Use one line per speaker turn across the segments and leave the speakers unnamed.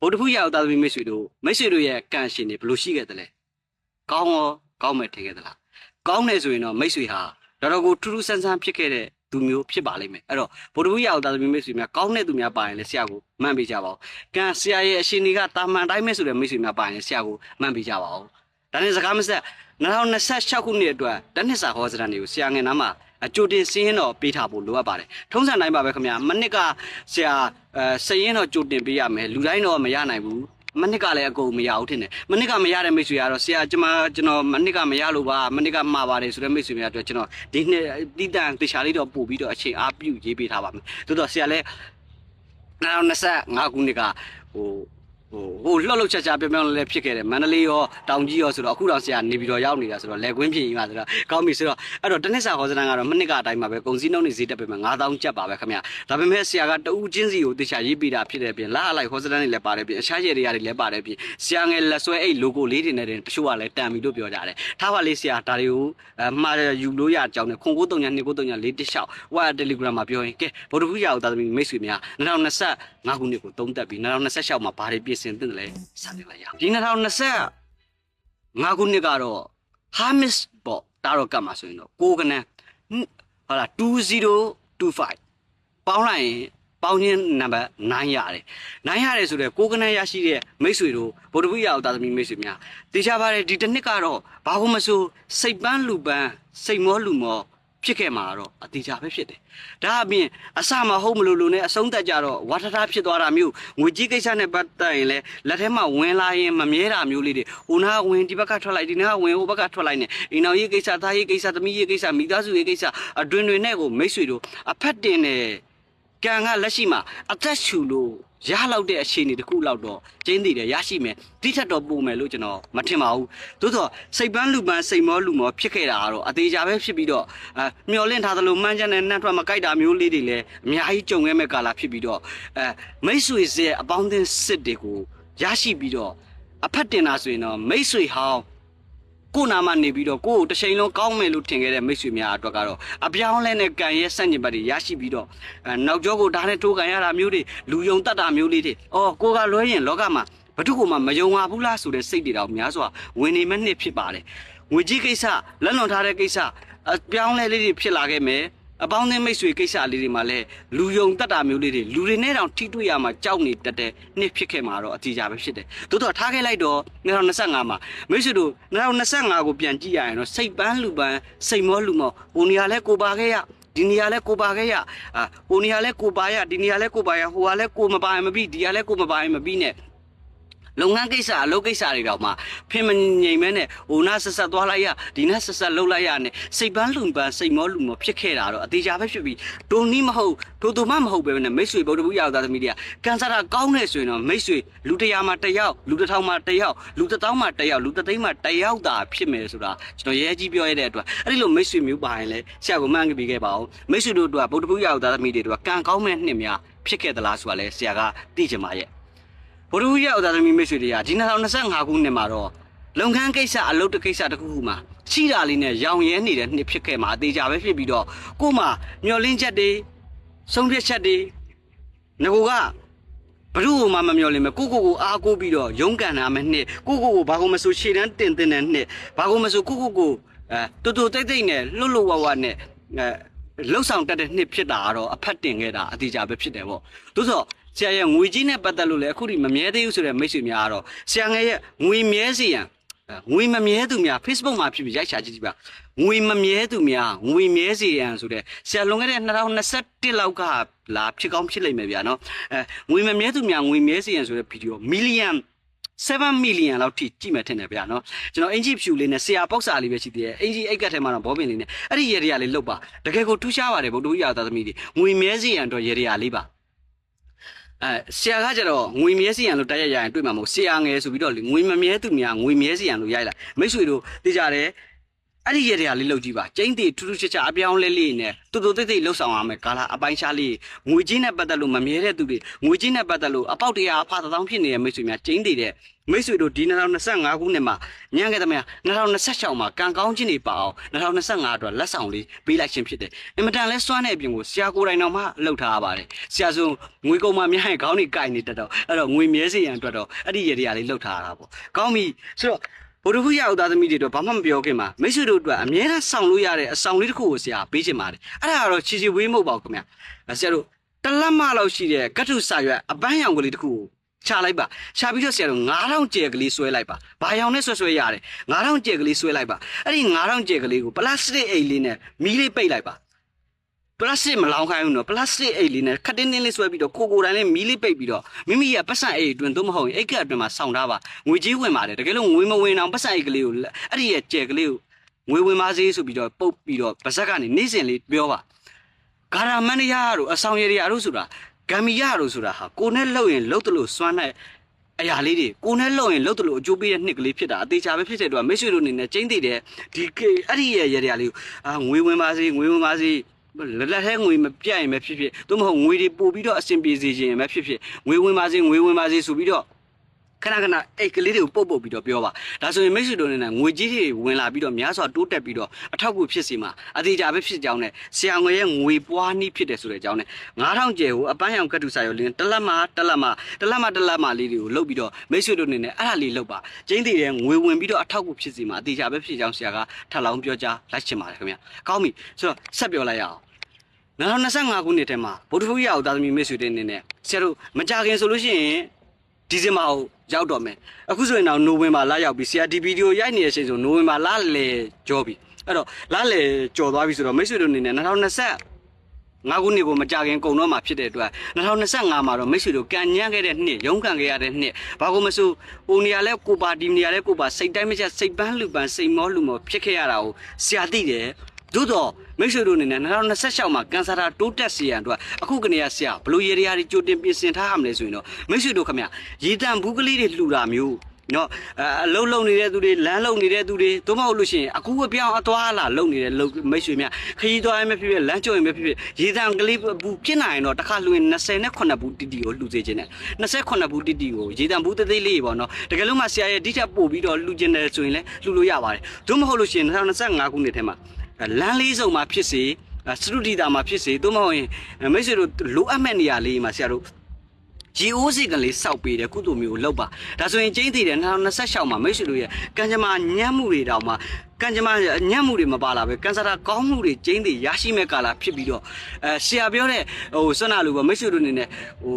ဗုဒ္ဓဖူးရောက်သားသမီးမိတ်ဆွေတို့မိတ်ဆွေတို့ရဲ့ကံရှင်တွေဘယ်လိုရှိခဲ့သလဲကောင်းရောကောင်းမယ်ထင်ခဲ့သလားကောင်းတယ်ဆိုရင်တော့မိတ်ဆွေဟာတော်တော်ကိုထူးထူးဆန်းဆန်းဖြစ်ခဲ့တဲ့သူမျိုးဖြစ်ပါလိမ့်မယ်အဲ့တော့ဗုဒ္ဓဖူးရောက်သားသမီးမိတ်ဆွေများကောင်းတဲ့သူများပါရင်လည်းဆရာကိုမှန်ပေးကြပါဦးကံဆရာရဲ့အရှင်တွေကတာမန်တိုင်းမဲ့ဆိုတဲ့မိတ်ဆွေများပါရင်ဆရာကိုမှန်ပေးကြပါဦးဒါနဲ့စကားမဆက်2026ခုနှစ်အတွက်တနစ်စာဟောစရန်တွေကိုဆရာငယ်နားမှာအ ကြိုတင်စင်းရင်တော့ပေးထားဖို့လိုအပ်ပါတယ်ထုံးစံတိုင်းပါပဲခင်ဗျာမနစ်ကဆရာအဲစရင်တော့ကြိုတင်ပေးရမယ်လူတိုင်းတော့မရနိုင်ဘူးမနစ်ကလည်းအကုန်မရဘူးထင်တယ်မနစ်ကမရတဲ့မိတ်ဆွေကတော့ဆရာကျွန်မကျွန်တော်မနစ်ကမရလို့ပါမနစ်ကမှားပါတယ်ဆိုတဲ့မိတ်ဆွေများအတွက်ကျွန်တော်ဒီနှစ်တိတန်တေချာလေးတော့ပို့ပြီးတော့အချိန်အားပြုရေးပေးထားပါမယ်သို့တော့ဆရာလည်း2025ခုနှစ်ကဟို ဟိုဟိုလှုပ်လှုပ်ချက်ချက်ပြောင်းပြောင်းလဲဖြစ်ခဲ့တယ်မန္တလေးရောတောင်ကြီးရောဆိုတော့အခုတော့ဆရာနေပြီးတော့ရောက်နေတာဆိုတော့လက်ကွင်းပြင်ကြီးပါဆိုတော့ကောင်းပြီဆိုတော့အဲ့တော့တနစ်စာဟောစတန်ကတော့မနစ်ကအတိုင်းပါပဲကုန်စည်နှုန်းတွေဈေးတက်ပေမဲ့9000ကျပ်ပါပဲခင်ဗျဒါပေမဲ့ဆရာကတဦးချင်းစီကိုတေချာရေးပေးတာဖြစ်တဲ့ပြင်လာအလိုက်ဟောစတန်တွေလည်းပါတယ်ပြင်အခြားရည်တွေရတယ်လည်းပါတယ်ပြင်ဆရာငယ်လက်ဆွဲအဲ့ logo လေးတွေနဲ့တချို့ကလည်းတန်ပြီလို့ပြောကြတယ်ထားပါလေးဆရာဒါတွေကိုအမှားယူလို့ရအကြောင်းနဲ့ခွန်ကိုတုံညာ2ကိုတုံညာ4တစ်လျှောက်ဝါ Telegram မှာပြောရင်ကဲဗုဒ္ဓဘူးရအောင်သာသမီမိတ်ဆွေများ2025ခုနှစ်ကိုသုံးသက်ပြီး2026မှာဘာတွေပြင်ဆင်သင့်တယ်လဲစတင်လိုက်ရအောင်ဒီ2025ခုနှစ်ကတော့ Hamis ပေါ့တာတော့ကတ်မှာဆိုရင်တော့ကိုကနန်းဟုတ်လား2025ပေါင်းလိုက်ရင်ပေါင်းချင်းနံပါတ်9ရတယ်။9ရတယ်ဆိုတော့ကိုကနန်းရရှိတဲ့မိတ်ဆွေတို့ဗုဒ္ဓဘုရားအောင်သာသမီမိတ်ဆွေများတေချာပါတယ်ဒီတစ်နှစ်ကတော့ဘာလို့မဆိုစိတ်ပန်းလူပန်းစိတ်မောလူမော ဖြစ်ခဲ့မှာတော့အတိအကျပဲဖြစ်တယ်။ဒါအပြင်အစမဟုတ်မလို့လို့နဲ့အဆုံးသက်ကြတော့ဝါထထဖြစ်သွားတာမျိုးငွေကြီးကိစ္စနဲ့ပတ်သက်ရင်လည်းလက်ထဲမှာဝင်လာရင်မမြဲတာမျိုးလေးတွေဟိုနာကဝင်ဒီဘက်ကထွက်လိုက်ဒီနာကဝင်ဟိုဘက်ကထွက်လိုက်နေအိမ်တော်ရေးကိစ္စသားရေးကိစ္စသမီးရေးကိစ္စမိသားစုရေးကိစ္စအတွင်တွေနဲ့ကိုမိတ်ဆွေတို့အဖက်တင်တယ် ကံကလက်ရှိမှာအသက်ရှူလို့ရလောက်တဲ့အခြေအနေတစ်ခုလောက်တော့ကျင်းတည်တယ်ရရှိမယ်တိထက်တော့ပုံမယ်လို့ကျွန်တော်မထင်ပါဘူးသို့တော့စိတ်ပန်းလူပန်းစိတ်မောလူမောဖြစ်ခဲ့တာကတော့အသေးချာပဲဖြစ်ပြီးတော့အဲမျောလင့်ထားသလိုမှန်းချက်နဲ့နှံ့ထွက်မကြိုက်တာမျိုးလေးတွေလည်းအများကြီးကြုံခဲ့မဲ့ကာလဖြစ်ပြီးတော့အဲမိတ်ဆွေစဲအပေါင်းအသင်းစစ်တွေကိုရရှိပြီးတော့အဖက်တင်တာဆိုရင်တော့မိတ်ဆွေဟောင်း ကိုနာမနေပြီးတော့ကိုကိုတစ်ချိန်လုံးကောင်းမယ်လို့ထင်ခဲ့တဲ့မိတ်ဆွေများအတွက်ကတော့အပြောင်းလဲနဲ့ကံရဲ့ဆန့်ကျင်ဘက်တွေရရှိပြီးတော့အဲနောက်ကျောကိုဓာတ်နဲ့ထိုးကန်ရတာမျိုးတွေလူယုံတတ်တာမျိုးလေးတွေအော်ကိုကလွဲရင်လောကမှာဘသူကမှမယုံပါဘူးလားဆိုတဲ့စိတ်တွေတော့များစွာဝင်နေမဲ့နှစ်ဖြစ်ပါတယ်ငွေကြီးကိစ္စလက်လွန်ထားတဲ့ကိစ္စအပြောင်းလဲလေးတွေဖြစ်လာခဲ့မယ် အပေါင်းအသင်းမိတ်ဆွေကိစ္စလေးတွေမှာလည်းလူယုံတက်တာမျိုးလေးတွေလူတွေနဲ့တောင်ထိတွေ့ရမှာကြောက်နေတတ်တဲ့နှစ်ဖြစ်ခဲ့မှာတော့အတိအကျပဲဖြစ်တယ်။သို့တော့ထားခဲ့လိုက်တော့2025မှာမိတ်ဆွေတို့2025ကိုပြန်ကြည့်ရရင်တော့စိတ်ပန်းလူပန်းစိတ်မောလူမောဟိုနေရာလဲကိုပါခဲ့ရဒီနေရာလဲကိုပါခဲ့ရအာဟိုနေရာလဲကိုပါရဒီနေရာလဲကိုပါရဟိုကလဲကိုမပါရင်မပြီးဒီကလဲကိုမပါရင်မပြီးနဲ့ လုပ်ငန်းကိစ္စအလုပ်ကိစ္စတွေတော့မှဖင်မငိမ်မဲနဲ့ဟိုနာဆက်ဆက်သွားလိုက်ရဒီနာဆက်ဆက်လှုပ်လိုက်ရနဲ့စိတ်ပန်းလူပန်းစိတ်မောလူမောဖြစ်ခဲ့တာတော့အသေးချာပဲဖြစ်ပြီးဒုံနီးမဟုတ်ဒုံတူမမဟုတ်ပဲနဲ့မိတ်ဆွေဗုဒ္ဓဘူးရောက်သားသမီးတွေကကန်ဆာတာကောင်းနေဆိုရင်တော့မိတ်ဆွေလူတရာမှာတစ်ယောက်လူတစ်ထောင်မှာတစ်ယောက်လူတစ်သောင်းမှာတစ်ယောက်လူတစ်သိန်းမှာတစ်ယောက်သာဖြစ်မယ်ဆိုတာကျွန်တော်ရဲကြီးပြောရတဲ့အတွက်အဲ့ဒီလိုမိတ်ဆွေမျိုးပါရင်လည်းဆရာကမှန်းကြည့်ခဲ့ပါဦးမိတ်ဆွေတို့တို့ကဗုဒ္ဓဘူးရောက်သားသမီးတွေတို့ကကံကောင်းမဲ့နှစ်များဖြစ်ခဲ့သလားဆိုတာလဲဆရာကသိချင်ပါရဲ့ ဘုရူရဥသာသမီမိတ်ဆွေတွေကဒီ2025ခုနှစ်မှာတော့လုပ်ငန်းကိစ္စအလုပ်တကိစ္စတစ်ခုခုမှာရှိတာလေးနဲ့ရောင်ရဲနေတဲ့နှစ်ဖြစ်ခဲ့မှာအသေးချာပဲဖြစ်ပြီးတော့ကို့မှာမျောလင်းချက်တွေဆုံးဖြတ်ချက်တွေငကိုကဘလူကိုမှမမျောလင်းမဲ့ကိုကိုကိုအားကိုးပြီးတော့ရုန်းကန်တာမဲ့နှစ်ကိုကိုကိုဘာကိုမဆိုရှေ့တန်းတင်တင်တဲ့နှစ်ဘာကိုမဆိုကိုကိုကိုအဲတူတူတိတ်တိတ်နဲ့လှုပ်လှုပ်ဝါဝါနဲ့အဲလှုပ်ဆောင်တတ်တဲ့နှစ်ဖြစ်တာကတော့အဖက်တင်ခဲ့တာအတိအကျပဲဖြစ်တယ်ပေါ့သို့သော ဆရာရဲ့ငွေကြီးနဲ့ပတ်သက်လို့လည်းအခုထိမမြဲသေးဘူးဆိုတဲ့မိတ်ဆွေများကတော့ဆရာငယ်ရဲ့ငွေမြဲစီရန်ငွေမမြဲသူများ Facebook မှာဖြစ်ပြီးရိုက်ချကြည့်ကြည့်ပါငွေမမြဲသူများငွေမြဲစီရန်ဆိုတဲ့ဆရာလွန်ခဲ့တဲ့2021လောက်ကလာဖြစ်ကောင်းဖြစ်လိမ့်မယ်ဗျာနော်အဲငွေမမြဲသူများငွေမြဲစီရန်ဆိုတဲ့ဗီဒီယိုမီလီယံ7 million လောက်ထိကြည့်မယ်ထင်တယ်ဗျာနော်ကျွန်တော်အင်ဂျီဖြူလေးနဲ့ဆရာပေါက်စာလေးပဲရှိသေးတယ်အင်ဂျီအိတ်ကတ်ထဲမှာတော့ဘောပင်လေးနဲ့အဲ့ဒီရေရရလေးလုတ်ပါတကယ်ကိုထူးခြားပါတယ်ဗုဒ္ဓဦးရသားသမီးတွေငွေမြဲစီရန်တော့ရေရရလေးပါ အဲဆရာကကျတော့ငွေမြဲစီရန်လို့တိုက်ရိုက်ရရင်တွေ့မှာမဟုတ်ဆရာငယ်ဆိုပြီးတော့လေငွေမမြဲသူများငွေမြဲစီရန်လို့ရိုက်လိုက်မိတ်ဆွေတို့သိကြတယ် အဲ့ဒီရတဲ့လေးလောက်ကြည့်ပါကျင်းတီထူးထူးခြားခြားအပြောင်းလဲလေးနဲ့တူတူတိတ်တိတ်လှုပ်ဆောင်ရမယ်ကာလာအပိုင်းရှားလေးငွေချင်းနဲ့ပတ်သက်လို့မမြဲတဲ့သူတွေငွေချင်းနဲ့ပတ်သက်လို့အပေါက်တရားအဖာတောင်းဖြစ်နေတဲ့မိတ်ဆွေများကျင်းတီတဲ့မိတ်ဆွေတို့ဒီ2025ခုနှစ်မှာညံခဲ့တဲ့မြ2026မှာကံကောင်းခြင်းတွေပါအောင်2025အတွက်လက်ဆောင်လေးပေးလိုက်ခြင်းဖြစ်တယ်အင်မတန်လဲစွမ်းတဲ့အပြင်ကိုဆရာကိုယ်တိုင်တော်မှလှုပ်ထားရပါတယ်ဆရာဆိုငွေကုန်မှများရင်ခေါင်းတွေကင်နေတတ်တော့အဲ့တော့ငွေမြဲစေရန်အတွက်တော့အဲ့ဒီရတဲ့လေးလှုပ်ထားရတာပေါ့ကောင်းပြီဆိုတော့ ဘုဒ္ဓဘုရားဥသားသမီးတွေတော့ဘာမှမပြောခင်မှာမိတ်ဆွေတို့အတွက်အမြဲတမ်းဆောင်လို့ရတဲ့အဆောင်လေးတစ်ခုကိုဆရာပေးချင်ပါတယ်အဲ့ဒါကတော့ချီချီဝေးမဟုတ်ပါဘူးခင်ဗျာဆရာတို့တလက်မလောက်ရှိတဲ့ကတ္ထုစာရွက်အပန်းရောင်ကလေးတစ်ခုကိုချလိုက်ပါချပြီးတော့ဆရာတို့9000ကျယ်ကလေးဆွဲလိုက်ပါဘာရောင်နဲ့ဆွဲဆွဲရတယ်9000ကျယ်ကလေးဆွဲလိုက်ပါအဲ့ဒီ9000ကျယ်ကလေးကိုပလတ်စတစ်အိတ်လေးနဲ့မီးလေးပိတ်လိုက်ပါ ပလတ်စတစ်မလောင်ခိုင်းဘူးနော်ပလတ်စတစ်အိတ်လေးနဲ့ခက်တင်းတင်းလေးဆွဲပြီးတော့ကိုကိုတိုင်းလေးမီးလေးပိတ်ပြီးတော့မိမိရဲ့ပတ်စံအိတ်အတွင်းသို့မဟုတ်ရင်အိတ်ကအတွင်းမှာဆောင်းထားပါငွေကြီးဝင်ပါတယ်တကယ်လို့ငွေမဝင်အောင်ပတ်စံအိတ်ကလေးကိုလက်အဲ့ဒီရဲ့ကျယ်ကလေးကိုငွေဝင်ပါစေဆိုပြီးတော့ပုတ်ပြီးတော့ပါဇက်ကနေနေ့စဉ်လေးပြောပါဂါရမန်ရတို့အဆောင်ရရတို့ဆိုတာဂမ်မီရတို့ဆိုတာဟာကိုနဲ့လှုပ်ရင်လှုပ်တယ်လို့စွမ်းတဲ့အရာလေးတွေကိုနဲ့လှုပ်ရင်လှုပ်တယ်လို့အကျိုးပေးတဲ့နှစ်ကလေးဖြစ်တာအသေးချာပဲဖြစ်တဲ့အတွက်မိတ်ဆွေတို့အနေနဲ့ကျင်းသိတယ်ဒီကေအဲ့ဒီရဲ့ရရလေးကိုအာငွေဝင်ပါစေငွေဝင်ပါစေ လက်လက်ထဲငွေမပြတ်ရင်ပဲဖြစ်ဖြစ်သို့မဟုတ်ငွေတွေပို့ပြီးတော့အဆင်ပြေစေခြင်းပဲဖြစ်ဖြစ်ငွေဝင်ပါစေငွေဝင်ပါစေဆိုပြီးတော့ ခဏခဏအိတ်ကလေးတွေကိုပုတ်ပုတ်ပြီးတော့ပြောပါဒါဆိုရင်မိတ်ဆွေတို့အနေနဲ့ငွေကြီးတွေဝင်လာပြီးတော့များစွာတိုးတက်ပြီးတော့အထောက်အကူဖြစ်စီမှာအသေးကြပဲဖြစ်ကြောင်းနဲ့ဆရာငွေရဲ့ငွေပွားနည်းဖြစ်တယ်ဆိုတဲ့အကြောင်းနဲ့9000ကျယ်ကိုအပန်းရောင်ကတ်တူစာရောလင်းတလက်မတလက်မတလက်မတလက်မလေးတွေကိုလုတ်ပြီးတော့မိတ်ဆွေတို့အနေနဲ့အဲ့ဒါလေးလုတ်ပါကျင်းတည်တဲ့ငွေဝင်ပြီးတော့အထောက်အကူဖြစ်စီမှာအသေးကြပဲဖြစ်ကြောင်းဆရာကထပ်လောင်းပြောကြားလိုက်ချင်ပါတယ်ခင်ဗျာကောင်းပြီဆိုတော့ဆက်ပြောလိုက်ရအောင်2025ခုနှစ်ထဲမှာဗုဒ္ဓဘုရားဥသားသမီးမိတ်ဆွေတွေအနေနဲ့ဆရာတို့မကြခင်ဆိုလို့ရှိရင် ဒီဇင်ဘာကိုရောက်တော့မယ်အခုဆိုရင်တော့နိုဝင်ဘာလရောက်ပြီဆရာဒီဗီဒီယိုရိုက်နေတဲ့အချိန်ဆိုနိုဝင်ဘာလလေကြောပြီအဲ့တော့လလေကြော်သွားပြီဆိုတော့မိတ်ဆွေတို့အနေနဲ့2020ငါးခုနှစ်ကိုမကြခင်ကုန်တော့မှာဖြစ်တဲ့အတွက်2025မှာတော့မိတ်ဆွေတို့ကန်ညံ့ခဲ့တဲ့နှစ်ရုန်းကန်ခဲ့ရတဲ့နှစ်ဘာကိုမဆိုဟိုနေရာလဲကိုပါဒီနေရာလဲကိုပါစိတ်တိုင်းမချက်စိတ်ပန်းလူပန်းစိတ်မောလူမောဖြစ်ခဲ့ရတာကိုဆရာသိတယ်သို့တော့ မိတ်ဆွေတို့အနေနဲ့2026မှာကန်ဆာတာတိုးတက်စီရန်အတွက်အခုကနေရဆရာဘလို့ရေရာတွေကြိုတင်ပြင်ဆင်ထားရမလဲဆိုရင်တော့မိတ်ဆွေတို့ခမရေတံဘူးကလေးတွေလှူတာမျိုးနော်အလုံးလုံးနေတဲ့သူတွေလမ်းလုံးနေတဲ့သူတွေသို့မဟုတ်လို့ရှိရင်အခုအပြောင်းအသွားလာလုံနေတဲ့လုံမိတ်ဆွေများခရီးသွားရင်မဖြစ်ဖြစ်လမ်းကျော်ရင်မဖြစ်ဖြစ်ရေတံကလေးဘူးပြစ်နိုင်ရင်တော့တစ်ခါလှူရင်28ဘူးတီတီကိုလှူစေခြင်းနဲ့28ဘူးတီတီကိုရေတံဘူးသေးသေးလေးပေါ့နော်တကယ်လို့မှဆရာရဲ့ဒီထက်ပို့ပြီးတော့လှူခြင်းတယ်ဆိုရင်လည်းလှူလို့ရပါတယ်သို့မဟုတ်လို့ရှိရင်2025ခုနှစ်ထဲမှာ လမ်းလေးစုံမှာဖြစ်စေစတုဒီတာမှာဖြစ်စေသို့မဟုတ်ရင်မိတ်ဆွေတို့လိုအပ်မဲ့နေရာလေးမှာဆရာတို့ရီအိုးစီကလေးစောက်ပေးတယ်ကုသိုလ်မျိုးကိုလောက်ပါဒါဆိုရင်ကျင်းတည်တယ်2026မှာမိတ်ဆွေတို့ရဲ့ကံကြမ္မာညံ့မှုတွေတောင်မှကံကြမ္မာညံ့မှုတွေမပါလာပဲကန်ဆာတာကောင်းမှုတွေကျင်းတည်ရရှိမဲ့ကာလဖြစ်ပြီးတော့အဲဆရာပြောတဲ့ဟိုစွမ်းနာလူပေါ့မိတ်ဆွေတို့အနေနဲ့ဟို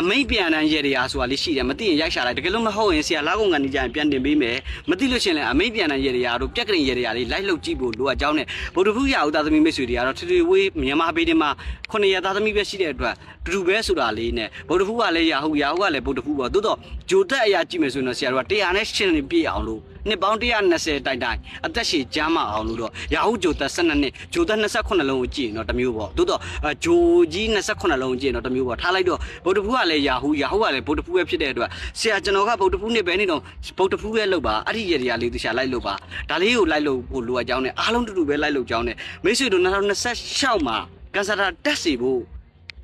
အမိတ်ပြန်တန်းရေတရားဆိုတာလေးရှိတယ်မသိရင်ရိုက်ရှာလိုက်တကယ်လို့မဟုတ်ရင်ဆရာလာကုန်ကနေကြရင်ပြန်တင်ပေးမယ်မသိလို့ရှိရင်လည်းအမိတ်ပြန်တန်းရေတရားတို့ပြက်ကရင်ရေတရားလေးလိုက်လှုပ်ကြည့်ဖို့လိုအပ်ကြောင်းနဲ့ဗုဒ္ဓဖူးရဥသားသမီးမိတ်ဆွေတွေကတော့ထွေထွေဝေးမြန်မာပြည်တွေမှာခုနှစ်ရသားသမီးပဲရှိတဲ့အတွက်တူတူပဲဆိုတာလေးနဲ့ဗုဒ္ဓဖူးကလည်းရာဟုရာဟုကလည်းဗုဒ္ဓဖူးပေါ့သို့တော့ဂျိုတက်အရာကြည့်မယ်ဆိုရင်တော့ဆရာတို့က100နဲ့ရှင်းနေပြည့်အောင်လို့နှစ်ပေါင်း120တိုင်တိုင်အအသက်ရှည်ကြမ်းမအောင်လို့တော့ရာဟုဂျိုသက်12နှစ်ဂျိုသက်28လုံးကိုကြည့်ရင်တော့တမျိုးပေါ့သို့တော့ဂျိုကြီး28လုံးကိုကြည့်ရင်တော့တမျိုးပေါ့ထားလိုက်တော့ဗုဒ္ဓဖူးကလည်းရာဟုရာဟုကလည်းဗုဒ္ဓဖူးပဲဖြစ်တဲ့အတွက်ဆရာကျွန်တော်ကဗုဒ္ဓဖူးနဲ့ပဲနေတော့ဗုဒ္ဓဖူးပဲလုပ်ပါအဲ့ဒီရေတရားလေးသူရှာလိုက်လို့ပါဒါလေးကိုလိုက်လို့ကိုလိုအပ်ကြောင်းနဲ့အားလုံးတူတူပဲလိုက်လို့ကြောင်းနဲ့မိတ်ဆွေတို့2026မှာကန်ဆာတာတက်စီဖို့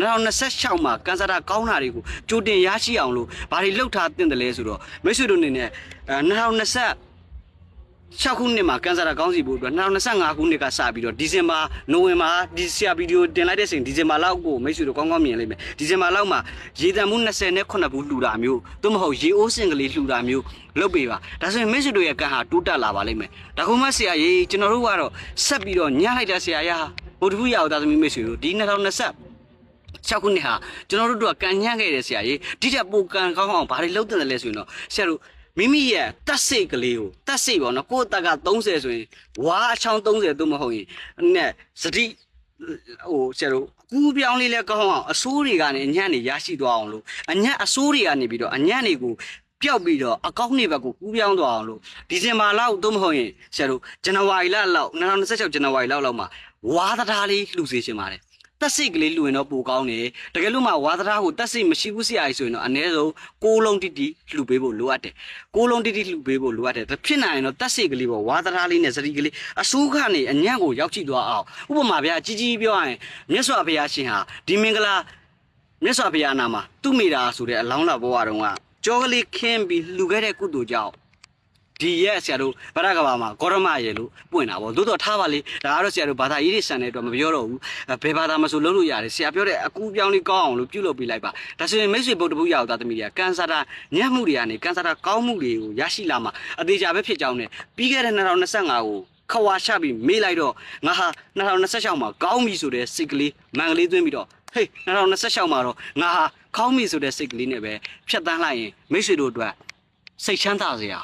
2026မှာကန်ဆာတာကောင်းတာတွေကိုကြိုတင်ရရှိအောင်လို့ဘာတွေလှုပ်ထားတင်တယ်လဲဆိုတော့မိတ်ဆွေတို့အနေနဲ့2020 6ခုနှစ်မှာကန်ဆာတာကောင်းစီဖို့အတွက်2025ခုနှစ်ကစပြီးတော့ဒီဇင်ဘာနိုဝင်ဘာဒီဆရာဗီဒီယိုတင်လိုက်တဲ့ချိန်ဒီဇင်ဘာလောက်ကိုမိတ်ဆွေတို့ကောင်းကောင်းမြင်လိမ့်မယ်ဒီဇင်ဘာလောက်မှာရေတံမှု29ခုလှူတာမျိုးသို့မဟုတ်ရေအိုးစင်ကလေးလှူတာမျိုးလုပ်ပေးပါဒါဆိုရင်မိတ်ဆွေတို့ရဲ့ကံဟာတိုးတက်လာပါလိမ့်မယ်ဒါကုမှဆရာကြီးကျွန်တော်တို့ကတော့ဆက်ပြီးတော့ညှလိုက်တဲ့ဆရာရဘုဒ္ဓဘူးရအောင်သားသမီးမိတ်ဆွေတို့ဒီ20206ခုနှစ်ဟာကျွန်တော်တို့ကကံညှက်ခဲ့တယ်ဆရာကြီးဒီထက်ပိုကံကောင်းအောင်ဘာတွေလုပ်တင်တယ်လဲဆိုရင်တော့ဆရာတို့ မိမိရဲ့တက်စိတ်ကလေးကိုတက်စိတ်ပေါ့နော်ကိုယ့်တက်က30ဆိုရင်ဝါအချောင်း30သို့မဟုတ်ရင်နဲ့စတိဟိုဆရာတို့ကူးပြောင်းလေးလဲကောင်းအောင်အဆိုးတွေကနေအညံ့တွေရရှိသွားအောင်လို့အညံ့အဆိုးတွေကနေပြီးတော့အညံ့တွေကိုပျောက်ပြီးတော့အကောင့်တွေဘက်ကိုကူးပြောင်းသွားအောင်လို့ဒီဇင်ဘာလောက်သို့မဟုတ်ရင်ဆရာတို့ဇန်နဝါရီလလောက်2026ဇန်နဝါရီလောက်လောက်မှာဝါသတားလေးလှူစေချင်ပါတယ် တက်စိတ်ကလေးလူရင်တော့ပိုကောင်းတယ်တကယ်လို့မှဝါသရာကိုတက်စိတ်မရှိဘူးဆရာကြီးဆိုရင်တော့အ ਨੇ ဆုံးကိုးလုံးတိတိလှူပေးဖို့လိုအပ်တယ်ကိုးလုံးတိတိလှူပေးဖို့လိုအပ်တယ်ဒါဖြစ်နိုင်ရင်တော့တက်စိတ်ကလေးပေါ့ဝါသရာလေးနဲ့စတိကလေးအဆိုးကနေအညံ့ကိုရောက်ကြည့်သွားအောင်ဥပမာဗျာကြီးကြီးပြောရရင်မြတ်စွာဘုရားရှင်ဟာဒီမင်္ဂလာမြတ်စွာဘုရားနာမှာသူ့မိတာဆိုတဲ့အလောင်းတော်ဘဝတုန်းကကြောကလေးခင်းပြီးလှူခဲ့တဲ့ကုသိုလ်ကြောင့် ဒီရဲ့ဆရာတို့ဗရကဘာမှာဂေါရမရေလို့ပွင့်တာပေါ့သို့တော့ထားပါလေဒါကတော့ဆရာတို့ဘာသာရေးတွေဆန်တဲ့အတွက်မပြောတော့ဘူးအဲဘယ်ဘာသာမဆိုလုပ်လို့ရတယ်ဆရာပြောတဲ့အကူပြောင်းလေးကောင်းအောင်လို့ပြုလုပ်ပေးလိုက်ပါဒါဆိုရင်မိတ်ဆွေဗုဒ္ဓဘုရားသားသမီးတွေကကန်ဆာတာညံ့မှုတွေကနေကန်ဆာတာကောင်းမှုတွေကိုရရှိလာမှာအသေးချာပဲဖြစ်ကြောင်းနဲ့ပြီးခဲ့တဲ့2025ကိုခဝါချပြီးမေးလိုက်တော့ငါဟာ2026မှာကောင်းပြီဆိုတဲ့စိတ်ကလေးမန်ကလေးသွင်းပြီးတော့ဟေး2026မှာတော့ငါဟာကောင်းပြီဆိုတဲ့စိတ်ကလေးနဲ့ပဲဖြတ်တန်းလိုက်ရင်မိတ်ဆွေတို့အတွက်စိတ်ချမ်းသာစရာ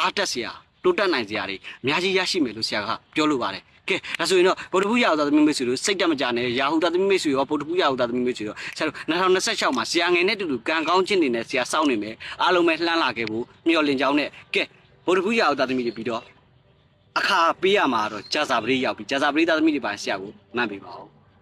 အားတက်စရာတိုးတက်နိုင်စရာတွေအများကြီးရရှိမယ်လို့ဆရာကပြောလိုပါတယ်ကဲဒါဆိုရင်တော့ဗုဒ္ဓဘုရားသာသမီမိတ်ဆွေတို့စိတ်တက်မကြနဲ့ရာဟုသာသမီမိတ်ဆွေရောဗုဒ္ဓဘုရားသာသမီမိတ်ဆွေရောဆရာတို့2026မှာဆရာငယ်နဲ့တူတူကံကောင်းခြင်းတွေနဲ့ဆရာစောင့်နေမယ်အားလုံးပဲလှမ်းလာခဲ့ဖို့မျှော်လင့်ကြောင်းနဲ့ကဲဗုဒ္ဓဘုရားသာသမီတွေပြီးတော့အခါပေးရမှာတော့ကြာစာပရိရောက်ပြီးကြာစာပရိသာသမီတွေပါဆရာကိုမှတ်ပေးပါဦး